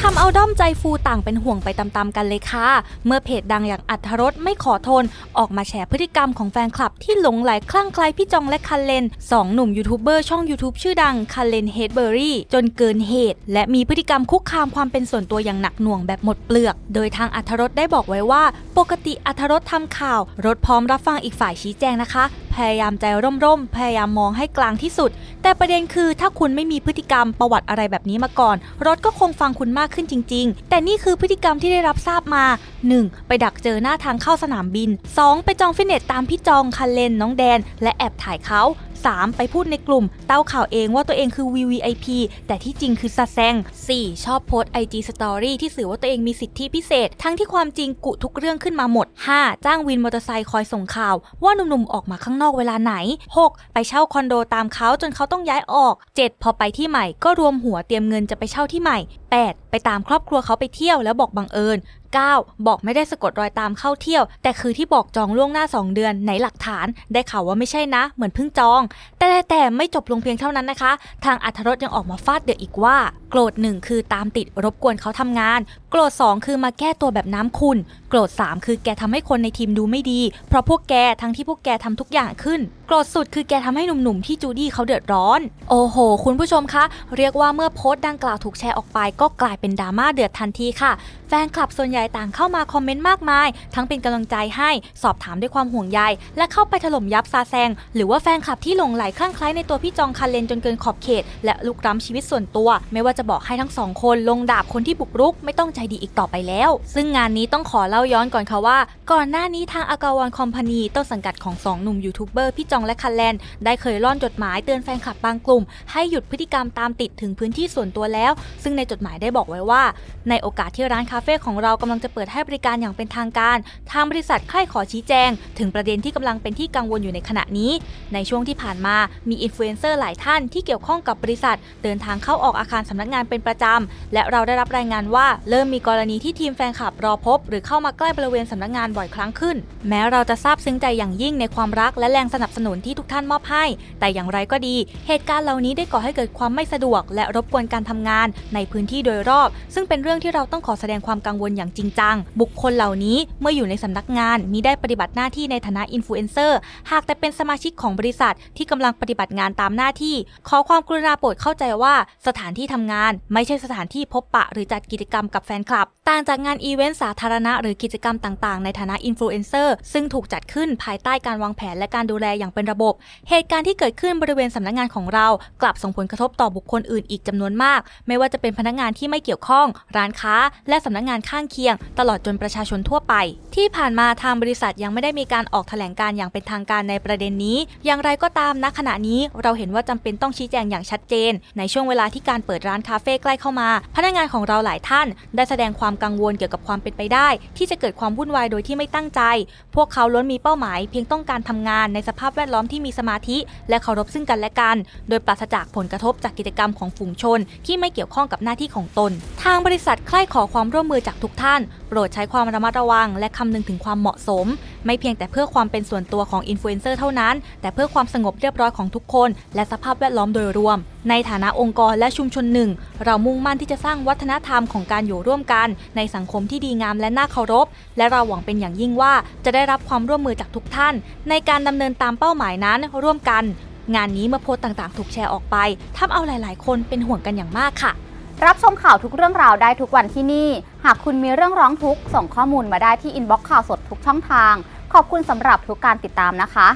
ทำเอาด้อมใจฟูต่างเป็นห่วงไปตามๆกันเลยค่ะ เมื่อเพจดังอย่างอัธรสไม่ขอทน ออกมาแฉพฤติกรรมของแฟนคลับที่หลงไหลคลั่งไคล้พี่จองและคันเลนสองหนุ่มยูทูบเบอร์ช่อง YouTube ชื่อดังคันเลนเฮดเบอรี่จนเกินเหตุ และมีพฤติกรรมคุกคามความเป็นส่วนตัวอย่างหนักหน่วงแบบหมดเปลือก โดยทางอัธรสได้บอกไว้ว่า ปกติอัธรสทำข่าวรถพร้อมรับฟังอีกฝ่ายชี้แจงนะคะ พยายามใจร่มๆ พยายามมองให้กลางที่สุด แต่ประเด็นคือถ้าคุณไม่มีพฤติกรรมประวัติอะไรแบบนี้มาก่อน รถก็คงฟังคุณมากขึ้นจริง ๆ แต่นี่คือพฤติกรรมที่ได้รับทราบมา 1. ไปดักเจอหน้าทางเข้าสนามบิน 2. ไปจองฟิตเนสตามพี่จองคันเลนน้องแดน และแอบถ่ายเขา 3. ไปพูดในกลุ่ม เต้าข่าวเองว่าตัวเองคือ VVIP แต่ที่จริงคือซาแซง 4. ชอบโพสต์ IG Story ที่สื่อว่าตัวเองมีสิทธิพิเศษ ทั้งที่ความจริงกุทุกเรื่องขึ้นมาหมด 5. จ้างวินมอเตอร์ไซค์คอยส่งข่าว ว่าหนุ่มๆออกมาข้างนอกเวลาไหน 6. ไปเช่าคอนโดตามเขาจนเขาต้องย้ายออก 7. พอไปที่ใหม่ก็รวมหัวเตรียมเงินจะไปเช่าที่ใหม่ 8. ไปตามครอบครัวเขาไปเที่ยวแล้วบอกบังเอิญ 9. บอกไม่ได้สะกดรอยตามเข้าเที่ยว แต่คือที่บอกจองล่วงหน้า 2 เดือนไหนหลักฐาน ได้ข่าวว่าไม่ใช่นะ เหมือนเพิ่งจอง แต่แต่ไม่จบลงเพียงเท่านั้นนะคะ ทางอัธรสยังออกมาฟาดเดือดอีกว่า โกรธหนึ่งคือตามติดรบกวนเขาทำงาน โกรธ2คือมาแก้ตัวแบบน้ำคุณ โกรธ3คือแกทำให้คนในทีมดูไม่ดี เพราะพวกแกทั้งที่พวกแกทำทุกอย่างขึ้น โกรธสุดคือแกทำให้หนุ่มๆที่จูดี้เขาเดือดร้อน โอ้โห คุณผู้ชมคะ เรียกว่าเมื่อโพสต์ดังกล่าวถูกแชร์ออกไป ก็กลายเป็นดราม่าเดือดทันทีค่ะ แฟนคลับส่วนใหญ่ต่างเข้ามาคอมเมนต์มากมาย ทั้งเป็นกำลังใจให้สอบถามด้วยความห่วงใยและเข้าไปถล่มยับซาแซงหรือว่าแฟนคลับที่หลงไหลคลั่งไคล้ในตัวพี่จองคันเลนจนเกินขอบเขต และลุกล้ำชีวิตส่วนตัว ไม่ว่าจะบอกให้ทั้งสองคนลงดาบคนที่บุกรุกไม่ต้องใจดีอีกต่อไปแล้ว ซึ่งงานนี้ต้องขอเล่าย้อนก่อนค่ะว่า ก่อนหน้านี้ทางอากาวอนคอมพานีต้นสังกัดของสองหนุ่มยูทูบเบอร์พี่จองและคันแลนได้เคยร่อนจดหมายเตือนแฟนคลับบางกลุ่ม ให้หยุดพฤติกรรมตามติดถึงพื้นที่ส่วนตัวแล้ว ซึ่งในจดหมายได้บอกไว้ว่า ในโอกาสที่ร้านคาเฟ่ของเรากำลังจะเปิดให้บริการอย่างเป็นทางการ ทางบริษัทใคร่ขอชี้แจง ถึงประเด็นที่กำลังเป็นที่กังวลอยู่ในขณะนี้ ในช่วงที่ผ่านมามีอินฟลูเอนเซอร์หลายท่านที่เกี่ยวข้องกับบริษัท เดินทางเข้าออกอาคารสำนักงานเป็นประจำ และเราได้รับรายงานว่าเริ่มมีกรณีที่ทีมแฟนคลับรอพบ หรือเข้ามาใกล้บริเวณสำนักงานบ่อยครั้งขึ้น แม้เราจะทราบซึ้งใจอย่างยิ่งในความรักและแรงสนับสนุนที่ทุกท่านมอบให้ แต่อย่างไรก็ดี เหตุการณ์เหล่านี้ได้ก่อให้เกิดความไม่สะดวก และรบกวนการทำงาน ในพื้นที่โดยรอบ ซึ่งเป็นเรื่องที่เราต้องขอแสดงความกังวลอย่างจริงจัง บุคคลเหล่านี้เมื่ออยู่ในสำนักงานมิได้ปฏิบัติหน้าที่ในฐานะอินฟลูเอนเซอร์หากแต่เป็นสมาชิกของบริษัทที่กำลังปฏิบัติงานตามหน้าที่ ขอความกรุณาโปรดเข้าใจว่าสถานที่ทำงานไม่ใช่สถานที่พบปะหรือจัดกิจกรรมกับแฟนคลับ ต่างจากงานอีเวนต์สาธารณะหรือกิจกรรมต่างๆ ในฐานะอินฟลูเอนเซอร์ซึ่งถูกจัดขึ้นภายใต้การวางแผนและการดูแลอย่างเป็นระบบ เหตุการณ์ที่เกิดขึ้นบริเวณสำนักงานของเรา กลับส่งผลกระทบต่อบุคคลอื่นอีกจำนวนมาก ไม่ว่าจะเป็นพนักงานที่ไม่เกี่ยวข้อง ร้านค้า และสำนักงานข้างเคียง ตลอดจนประชาชนทั่วไป ที่ผ่านมาทางบริษัทยังไม่ได้มีการออกแถลงการอย่างเป็นทางการในประเด็นนี้ อย่างไรก็ตามณขณะนี้เราเห็นว่าจำเป็นต้องชี้แจงอย่างชัดเจน ในช่วงเวลาที่การเปิดร้านคาเฟ่ใกล้เข้ามา พนักงานของเราหลายท่าน ได้แสดงความกังวลเกี่ยวกับความเป็นไปได้ ที่จะเกิดความวุ่นวายโดยที่ไม่ตั้งใจ พวกเขาล้วนมีเป้าหมาย เพียงต้องการทำงานในสภาพแวดล้อมที่มีสมาธิ และเคารพซึ่งกันและกัน โดยปราศจากผลกระทบจากกิจกรรมของฝูงชน ที่ไม่เกี่ยวข้องกับหน้าที่ของตน ทางบริษัทใคร่ขอความร่วมมือจากทุกท่าน โปรดใช้ความระมัดระวัง และคำนึงถึงความเหมาะสมไม่เพียงแต่เพื่อความเป็นส่วนตัวของอินฟลูเอนเซอร์เท่านั้น แต่เพื่อความสงบเรียบร้อยของทุกคน และสภาพแวดล้อมโดยรวม ในฐานะองค์กรและชุมชนหนึ่ง เรามุ่งมั่นที่จะสร้างวัฒนธรรมของการอยู่ร่วมกัน ในสังคมที่ดีงามและน่าเคารพ และเราหวังเป็นอย่างยิ่งว่าจะได้รับความร่วมมือจากทุกท่าน ในการดำเนินตามเป้าหมายนั้นร่วมกัน งานนี้เมื่อโพสต์ต่างๆ ถูกแชร์ออกไปทำเอาหลาย ๆ คนเป็นห่วงกันอย่างมากค่ะ รับชมข่าวทุกเรื่องราวได้ทุกวันที่นี่ากคุณมีเรื่องร้องทุกข์ส่งข้อมูลมาได้ที่อินบ็อกซ์ข่าวสดทุกช่องทาง ขอบคุณสำหรับทุกการติดตามนะคะ